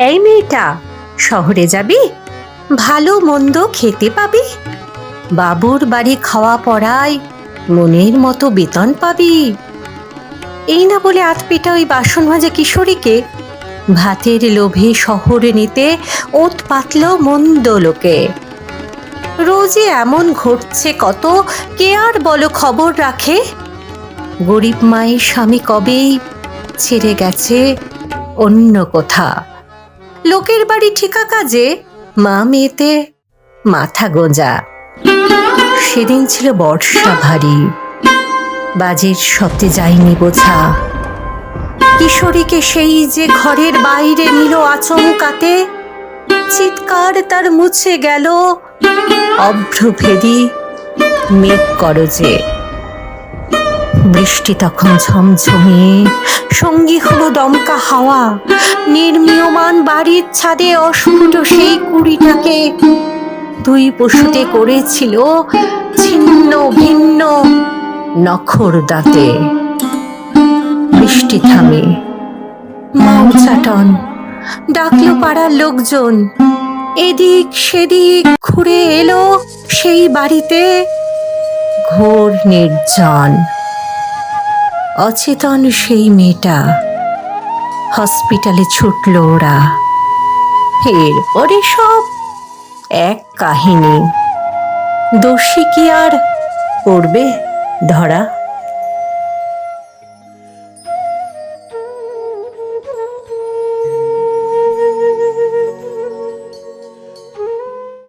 এই মেয়েটা, শহরে যাবি? ভালো মন্দ খেতে পাবি? বাবুর বাড়ি খাওয়া পড়ায় মনের মতো বেতন পাবি? এই না বলে আতপেটা ওই বাসন ভাজা কিশোরীকে ভাতের লোভে শহরে নিতে ওত পাতল মন্দ লোকে। রোজই এমন ঘটছে কত, কে আর বলো খবর রাখে? গরিব মায়ের স্বামী কবেই ছেড়ে গেছে অন্য কোথা? লোকের বাড়ি ঠিকা কাজে মা মেয়েতে মাথা গোঁজা। সেদিন ছিল বর্ষা ভারী। বাজের শব্দে যায়নি বোঝা। কিশোরীকে সেই যে ঘরের বাইরে নিল আচমকাতে, চিৎকার তার মুছে গেল অভ্রভেদী মেঘ করজে। বৃষ্টি তখন ঝমঝমিয়ে, সঙ্গী হলো দমকা হাওয়া। নির্মীয়মান বাড়ির ছাদে অস্ফুট সেই কুড়িটাকে। দুই পশুতে করেছিল ছিন্ন ভিন্ন নখর দাঁতে। বৃষ্টি থামে। মাও চাটন ডাকলো পাড়ার লোকজন। এদিক সেদিক ঘুরে এলো সেই বাড়িতে ঘোর নির্জন। অচেতন সেই মেয়েটা। হসপিটালে ছুটল ওরা। এরপরে সব এক কাহিনী। দোষী কি আর পড়বে ধরা?